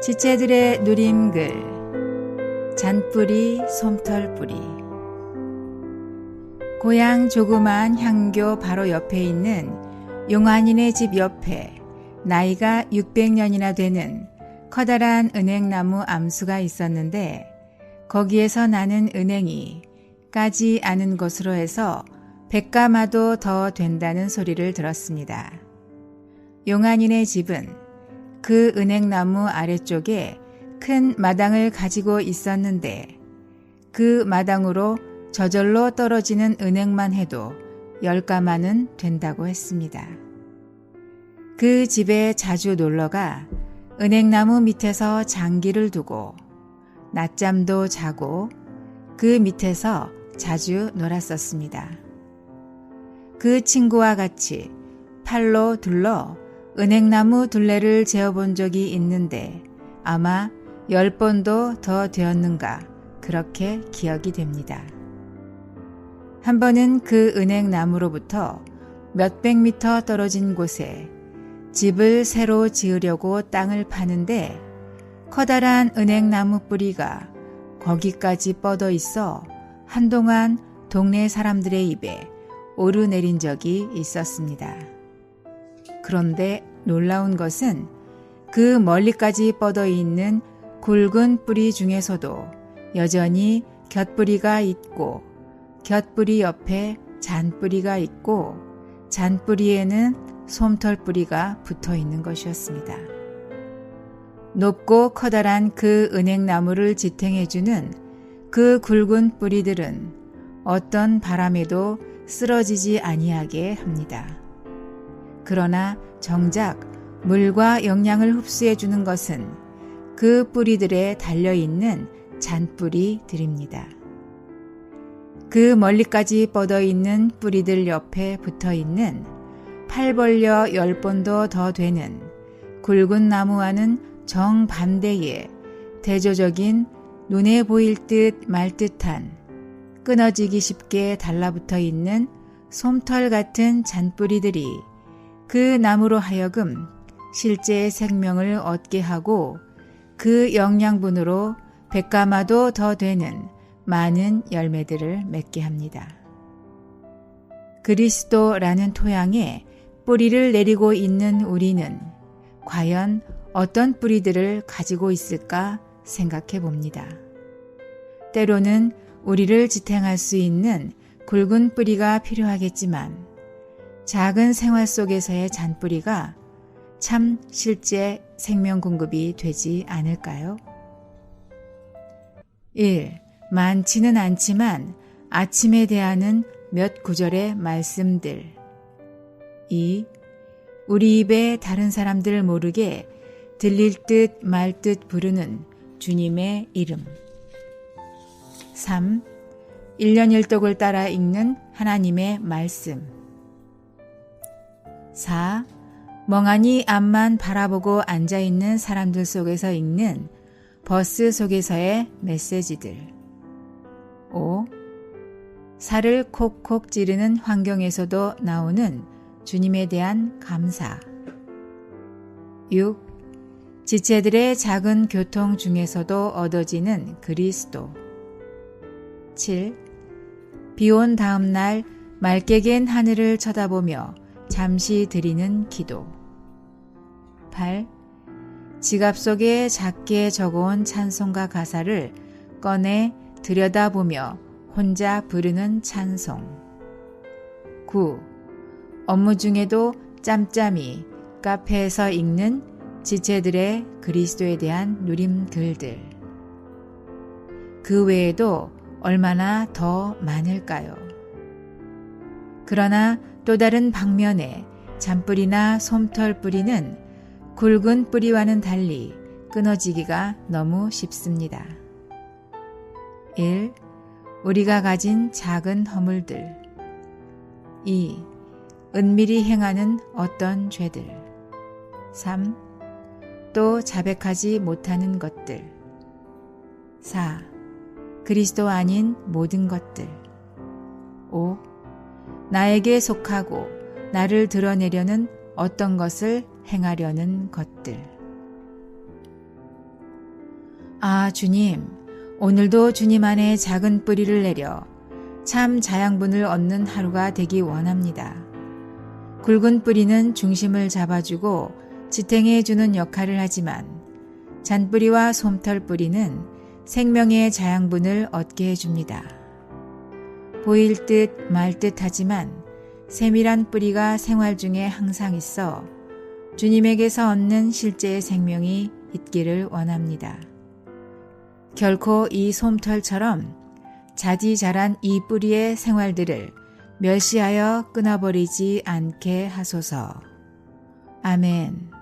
지체들의 누림글 잔뿌리 솜털뿌리 고향 조그만 향교 바로 옆에 있는 용환인의 집 옆에 나이가 600년이나 되는 커다란 은행나무 암수가 있었는데 거기에서 나는 은행이 까지 않은 것으로 해서 백가마도 더 된다는 소리를 들었습니다. 용환인의 집은 그 은행나무 아래쪽에 큰 마당을 가지고 있었는데 그 마당으로 저절로 떨어지는 은행만 해도 열 가마는 된다고 했습니다. 그 집에 자주 놀러가 은행나무 밑에서 장기를 두고 낮잠도 자고 그 밑에서 자주 놀았었습니다. 그 친구와 같이 팔로 둘러 은행나무 둘레를 재어본 적이 있는데 아마 열 번도 더 되었는가 그렇게 기억이 됩니다. 한 번은 그 은행나무로부터 몇백 미터 떨어진 곳에 집을 새로 지으려고 땅을 파는데 커다란 은행나무 뿌리가 거기까지 뻗어 있어 한동안 동네 사람들의 입에 오르내린 적이 있었습니다. 그런데 놀라운 것은 그 멀리까지 뻗어 있는 굵은 뿌리 중에서도 여전히 곁뿌리가 있고 곁뿌리 옆에 잔뿌리가 있고 잔뿌리에는 솜털뿌리가 붙어 있는 것이었습니다. 높고 커다란 그 은행나무를 지탱해주는 그 굵은 뿌리들은 어떤 바람에도 쓰러지지 아니하게 합니다. 그러나 정작 물과 영양을 흡수해 주는 것은 그 뿌리들에 달려 있는 잔뿌리들입니다. 그 멀리까지 뻗어 있는 뿌리들 옆에 붙어 있는 팔 벌려 열 번도 더 되는 굵은 나무와는 정반대의 대조적인 눈에 보일 듯 말 듯한 끊어지기 쉽게 달라붙어 있는 솜털 같은 잔뿌리들이 그 나무로 하여금 실제 생명을 얻게 하고 그 영양분으로 백가마도 더 되는 많은 열매들을 맺게 합니다. 그리스도라는 토양에 뿌리를 내리고 있는 우리는 과연 어떤 뿌리들을 가지고 있을까 생각해 봅니다. 때로는 우리를 지탱할 수 있는 굵은 뿌리가 필요하겠지만 작은 생활 속에서의 잔뿌리가 참 실제 생명 공급이 되지 않을까요? 1. 많지는 않지만 아침에 대하는 몇 구절의 말씀들. 2. 우리 입에 다른 사람들 모르게 들릴 듯 말 듯 부르는 주님의 이름. 3. 1년 1독을 따라 읽는 하나님의 말씀. 4. 멍하니 앞만 바라보고 앉아있는 사람들 속에서 읽는 버스 속에서의 메시지들. 5. 살을 콕콕 찌르는 환경에서도 나오는 주님에 대한 감사. 6. 지체들의 작은 교통 중에서도 얻어지는 그리스도. 7. 비온 다음 날 맑게 갠 하늘을 쳐다보며 잠시 드리는 기도. 8. 지갑 속에 작게 적어온 찬송가 가사를 꺼내 들여다보며 혼자 부르는 찬송. 9. 업무 중에도 짬짬이 카페에서 읽는 지체들의 그리스도에 대한 누림글들. 그 외에도 얼마나 더 많을까요? 그러나 또 다른 방면에 잔뿌리나 솜털 뿌리는 굵은 뿌리와는 달리 끊어지기가 너무 쉽습니다. 1. 우리가 가진 작은 허물들. 2. 은밀히 행하는 어떤 죄들. 3. 또 자백하지 못하는 것들. 4. 그리스도 아닌 모든 것들. 5. 나에게 속하고 나를 드러내려는 어떤 것을 행하려는 것들. 아, 주님, 오늘도 주님 안에 작은 뿌리를 내려 참 자양분을 얻는 하루가 되기 원합니다. 굵은 뿌리는 중심을 잡아주고 지탱해주는 역할을 하지만 잔뿌리와 솜털 뿌리는 생명의 자양분을 얻게 해줍니다. 보일 듯 말 듯 하지만 세밀한 뿌리가 생활 중에 항상 있어 주님에게서 얻는 실제의 생명이 있기를 원합니다. 결코 이 솜털처럼 자디 자란 이 뿌리의 생활들을 멸시하여 끊어버리지 않게 하소서. 아멘.